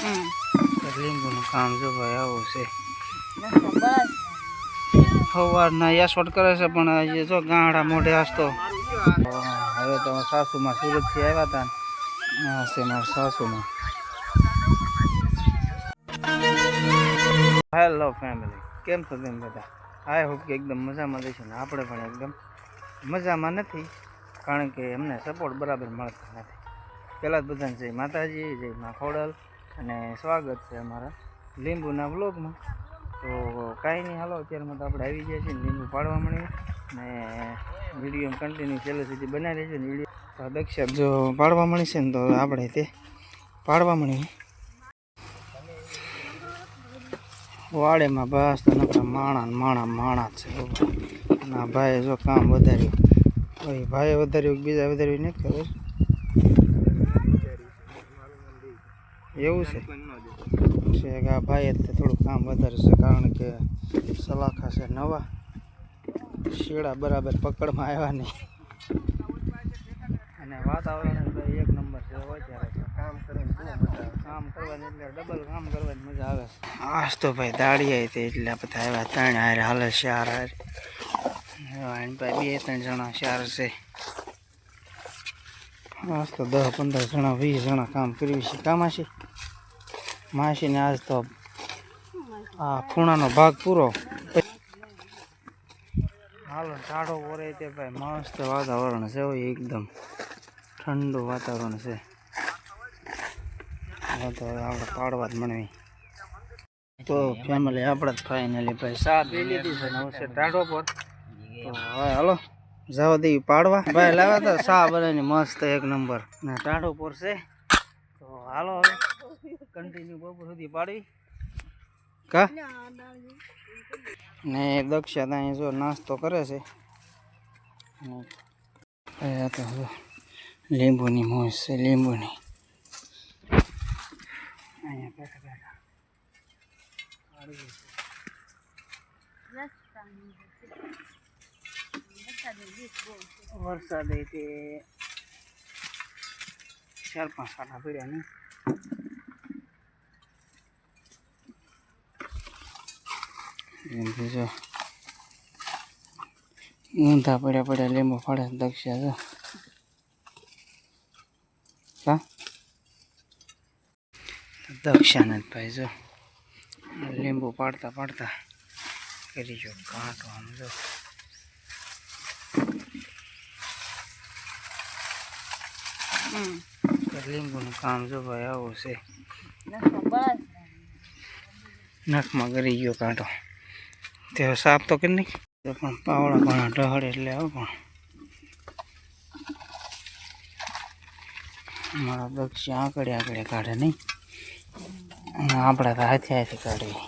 લીંબુનું કામ જો ભાઈ આવું છે. સવારના યાસોટ કરે છે પણ આજે જો ગાંડા મોઢે હાસતો હવે તો સાસુમાં સુરતથી આવ્યા હતા ને. છે મારા સાસુમાં. હેલો ફેમિલી કેમ છો તેમ બધા? આઈ હોપ કે એકદમ મજામાં રહીશું ને આપણે પણ એકદમ મજામાં નથી કારણ કે એમને સપોર્ટ બરાબર મળતો નથી. પહેલાં જ બધાને જય માતાજી જય મા ખોડલ. અને સ્વાગત છે અમારા લીંબુના વ્લોગમાં. તો કાંઈ નહીં, હાલો અત્યારમાં તો આપણે આવી ગયા છીએ લીંબુ પાડવા મળીએ. ને વીડિયો કન્ટિન્યુ છેલ્લે સુધી બનાવી રહેજો ને વીડિયો. તો જો પાડવા મળી છે ને તો આપણે તે પાડવા મળીએ. વાડેમાં બસ તો નકરા માણા માણા માણા છે ના ભાઈ જો કામ વધાર્યું. ભાઈ ભાઈએ વધાર્યું બીજા વધાર્યું નથી ખબર. એવું છે. આ ભાઈ થોડું કામ વધારે છે કારણ કે સલાખા છે નવા. શેડા બરાબર પકડમાં આવ્યા નહીં. અને વાતાવરણ એક નંબર છે હોય ત્યારે કામ કરવાની કામ કરવાની એટલે ડબલ કામ કરવાની મજા આવે. આજ તો ભાઈ દાડી આવી હતી એટલે બધા આવ્યા ત્રણ હારે હાલે ચાર હારે. ભાઈ બે ત્રણ જણા ચાર છે. આજ તો દસ પંદર જણા વીસ જણા કામ કર્યું છે. કામાશી માસીને આજ તો આ ખૂણાનો ભાગ પૂરો. હાલો ટાઢો પોરે તે ભાઈ, મસ્ત વાતાવરણ છે હો, એકદમ ઠંડુ વાતાવરણ છે. તો હવે આપણે પાડવા જ મળવી તો ફેમિલી આપણે જ ફાઈનલી ભાઈ સાત લીધી છે ટાઢો પર. તો હવે હાલો, જવા દઈએ પાડવા. ભાઈ, લાવ્યા હતા સા બને મસ્ત એક નંબર. ને ટાઢો પર છે. તો હાલો હવે. કન્ટિન્યુ બપોર સુધી પાડી. કા? ને દક્ષા ત્યાં જો નાસ્તો કરે છે. તો લીંબુની મોજ છે લીંબુની. અહીંયા બેઠા બેઠા. વરસાદ એ ચાર પાંચ સાડા પડ્યા નહીં જો ઊંધા પડ્યા પડ્યા લીંબુ ફળે દક્ષા જો. કા? દક્ષાને જ ભાઈ જો. લીંબુ પાડતા પાડતા કરી જો કાંટો આમ જો. લીંબુનું કામ જો ભાઈ આવું છે. નખમાં કરી ગયો કાંટો. તે સાફ તો કરી નહીં પણ પાવડા પણ ઢહડે એટલે આવો પણ. મારા દક્ષ આંકડે આંકડે કાઢે નહીં. આપણા તો હાથે હાથે કાઢીએ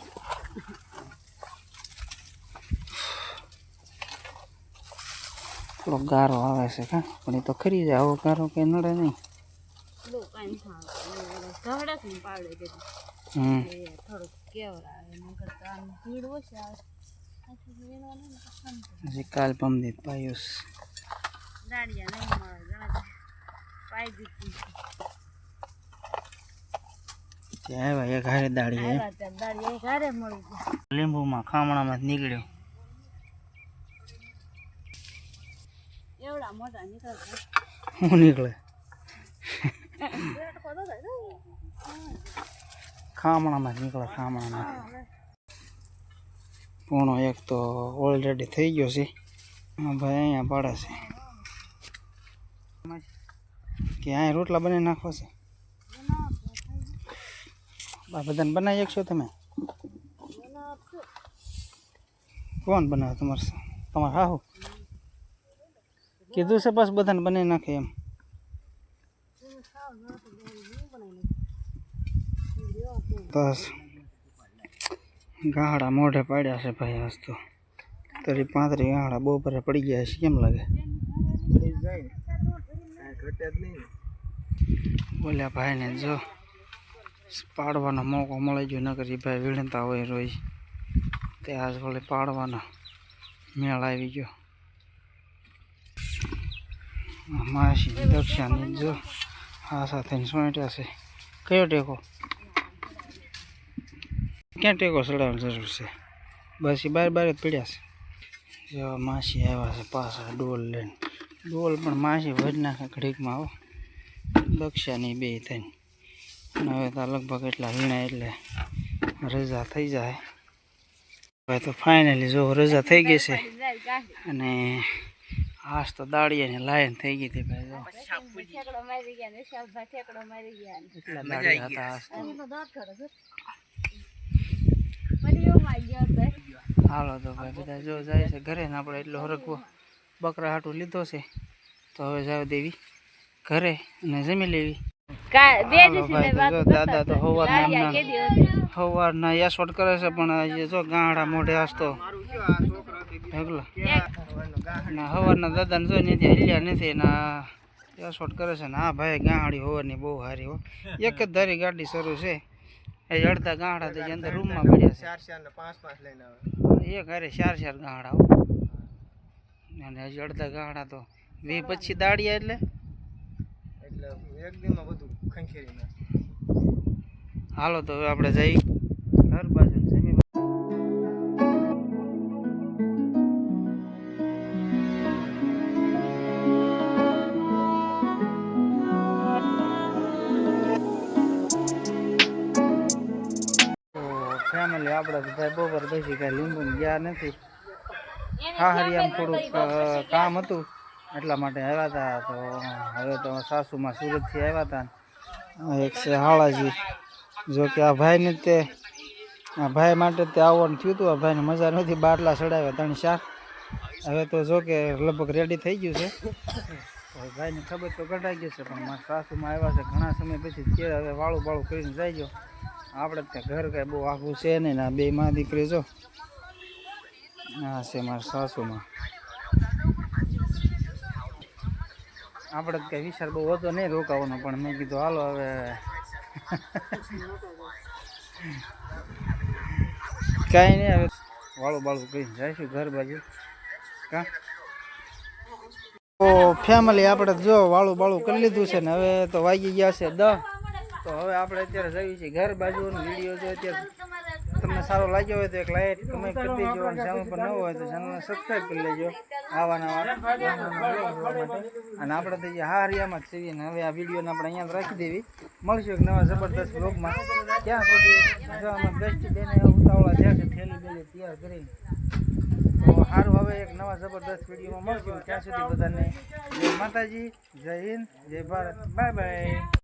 થોડો ગારો આવે છે કા? પણ એ તો ખરી જાય. આવો ગારો કે નડે નહીં. કે હમ. થોડુંક આવે. હજી કાલ પમદીત પાયુસ. આવ્યા દાડી લીંબુમાં ખામણામાં નીકળ્યો. એવડા મોટા નીકળતા. હું નીકળે? ખામણામાં નીકળે ખામણામાં પૂણો એક તો ઓલરેડી થઈ ગયો છે. હા ભાઈ અહીંયા પાડે છે. કે અહીંયા રોટલા બનાવી નાખો છે? આ બધાને બનાવી શકશો તમે? કોણ બનાવે તમારે તમારે હાહુ? કીધું છે બસ બધાને બનાવી નાખે એમ. બસ. ગાહડા મોઢે પાડ્યા છે ભાઈ આજ તો. તરી પાંત્રી ગાહડા બપોરે પડી ગયા છે, કેમ લાગે? બોલ્યા ભાઈને જો પાડવાનો મોકો મળી ગયો, નકરી ભાઈ વીણતા હોય રોજ. તે આજ વળી પાડવાનો મેળ આવી ગયો. માસી દક્ષાની જો આ સાથે સોંટ્યા છે. કયો ટેકો? ક્યાં ટેકો ચડાવવાની જરૂર છે? બસ એ બાર બાર જ પડ્યા છે. જો માસી આવ્યા છે પાછા ડોલ લઈને. ડોલ પણ માસી ભરી નાખે ઘડીકમાં આવો દક્ષાની બે થઈને. અને હવે તો લગભગ એટલા વીણા એટલે રજા થઈ જાય. હવે તો ફાઇનલી જો રજા થઈ ગઈ છે. અને આજ તો દાળિયાની લાઈન થઈ ગઈ હતી ભાઈ જો. ઠેકડો મારી ગયા ઠેકડો મારી ગયા. એટલા દાળિયા હતા તો એનો દાંત ખરો છે મને એવું માં ગયો તો હાલો તો ભાઈ બધા જો જાય છે ઘરે ને આપણે એટલો હરકવો બકરા હાટું લીધો છે. તો હવે જાવ દેવી ઘરે અને જમી લેવી. જો દાદા તો. હવારના હતી? સવારના યાસોટ કરે છે પણ જો ગાંડા મોઢે આસતો ઢગલો સવારના દાદાને જોઈને નથી હિલ્યા નથી ના યાસોટ કરે છે ને હા ભાઈ ગાંડી હોવાની બહુ સારી હો. એક જ ધારી ગાડી શરૂ છે. એ અડધા ગાંડા તો અંદર રૂમમાં પડ્યા છે. એક હારે ચાર ચાર ગાંડા અને હજી અડધા ગાંડા તો વી પછી દાડિયા એટલે? એટલે એક દિનમાં બધું ખંખેરી હાલો તો હવે આપણે જઈ ઘર બાજુ ફેમિલી આપણે ભાઈ બપોર પછી કાંઈ લીંબુ ગયા નથી. હા આમ થોડુંક કામ હતું. એટલા માટે આવ્યા હતા તો હવે તો સાસુમાં સુરતથી આવ્યા હતા એક છે હાળાજી. જો કે આ ભાઈને તે આ ભાઈ માટે તે આવવાનું થયું હતું. આ ભાઈને મજા નથી બાટલા ચડાવ્યા ત્રણ ચાર હવે તો જો કે લગભગ રેડી થઈ ગયું છે. ભાઈને ખબર તો કઢાઈ ગઈ છે પણ મારા સાસુમાં આવ્યા છે. ઘણા સમય પછી કે હવે વાળું બાળું કરીને જાય જો આપણે ત્યાં ઘર કાંઈ બહુ આખું છે નહીં ને બે માં દીકરી જો. આ છે મારા સાસુમાં. આપણે તો કંઈ વિચાર બહુ હતો નહીં રોકાવાનો, પણ મેં કીધું, હાલો હવે. કાંઈ નહીં, હવે વાળું બાળું કરીને જઈશું ઘર બાજુ. કા? તો ફેમિલી આપણે જો વાળું બાળું કરી લીધું છે ને, હવે તો વાગી ગયા છે દસ તો હવે આપણે અત્યારે જઈએ છીએ ઘર બાજુનો વીડિયો જો અત્યારે તમને સારો લાગ્યો હોય તો એક લાઈક કમેન્ટ કરી દેજો અને ચેનલ પર ન હોય તો ચેનલને સબસ્ક્રાઈબ કરી લેજો. આવા અને આપણે તો જે હરિયામાં જ છીએ અને હવે આ વિડીયોને આપણે અહીંયા રાખી દેવી. મળશું એક નવા જબરદસ્ત બ્લોગમાં ત્યાં સુધી અમે બેસ્ટ બેને ઉતાવળા છે કે થેલી બેલી તૈયાર કરીને. તો સારું હવે એક નવા જબરદસ્ત વિડીયોમાં મળશું. ત્યાં સુધી બધાને જય માતાજી, જય હિન્દ, જય ભારત. Bye bye.